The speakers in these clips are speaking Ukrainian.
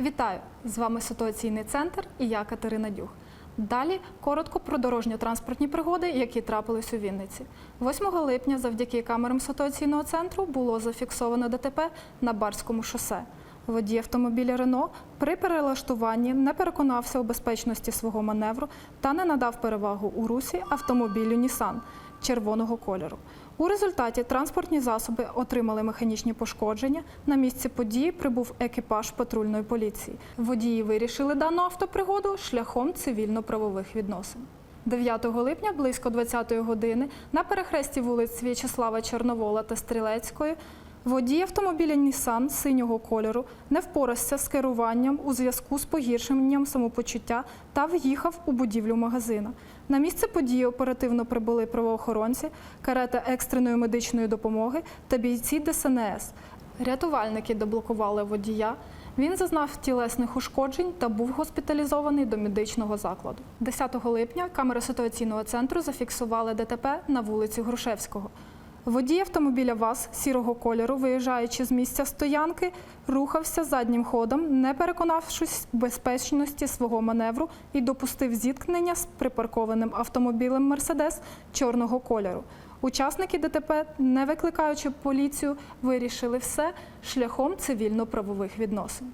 Вітаю! З вами ситуаційний центр і я Катерина Дюх. Далі коротко про дорожньо-транспортні пригоди, які трапились у Вінниці. 8 липня завдяки камерам ситуаційного центру було зафіксовано ДТП на Барському шосе. Водій автомобіля Рено при перелаштуванні не переконався у безпечності свого маневру та не надав перевагу у русі автомобілю Нісан червоного кольору. У результаті транспортні засоби отримали механічні пошкодження. На місці події прибув екіпаж патрульної поліції. Водії вирішили дану автопригоду шляхом цивільно-правових відносин. 9 липня близько 20-ї години на перехресті вулиць В'ячеслава Чорновола та Стрілецької водій автомобіля Нісан синього кольору не впорався з керуванням у зв'язку з погіршенням самопочуття та в'їхав у будівлю магазина. На місце події оперативно прибули правоохоронці, карета екстреної медичної допомоги та бійці ДСНС. Рятувальники деблокували водія. Він зазнав тілесних ушкоджень та був госпіталізований до медичного закладу. 10 липня камери ситуаційного центру зафіксували ДТП на вулиці Грушевського. Водій автомобіля ВАЗ сірого кольору, виїжджаючи з місця стоянки, рухався заднім ходом, не переконавшись безпечності свого маневру і допустив зіткнення з припаркованим автомобілем Мерседес чорного кольору. Учасники ДТП, не викликаючи поліцію, вирішили все шляхом цивільно-правових відносин.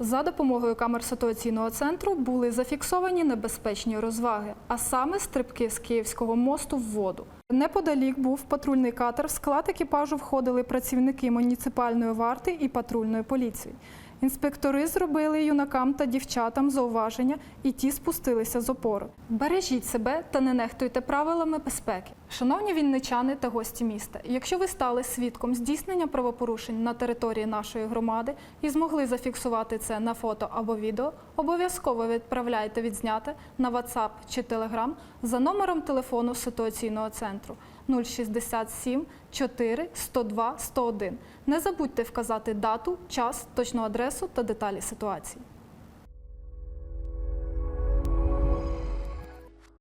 За допомогою камер ситуаційного центру були зафіксовані небезпечні розваги, а саме стрибки з Київського мосту в воду. Неподалік був патрульний катер. В склад екіпажу входили працівники муніципальної варти і патрульної поліції. Інспектори зробили юнакам та дівчатам зауваження, і ті спустилися з опору. Бережіть себе та не нехтуйте правилами безпеки. Шановні вінничани та гості міста, якщо ви стали свідком здійснення правопорушень на території нашої громади і змогли зафіксувати це на фото або відео, обов'язково відправляйте відзняте на WhatsApp чи Telegram за номером телефону ситуаційного центру 067 4 102 101. Не забудьте вказати дату, час, точну адресу та деталі ситуації.